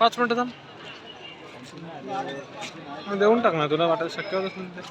पाच मिनटं थांब. देऊन टाक ना तुला वाटायला शक्य होत असेल ते.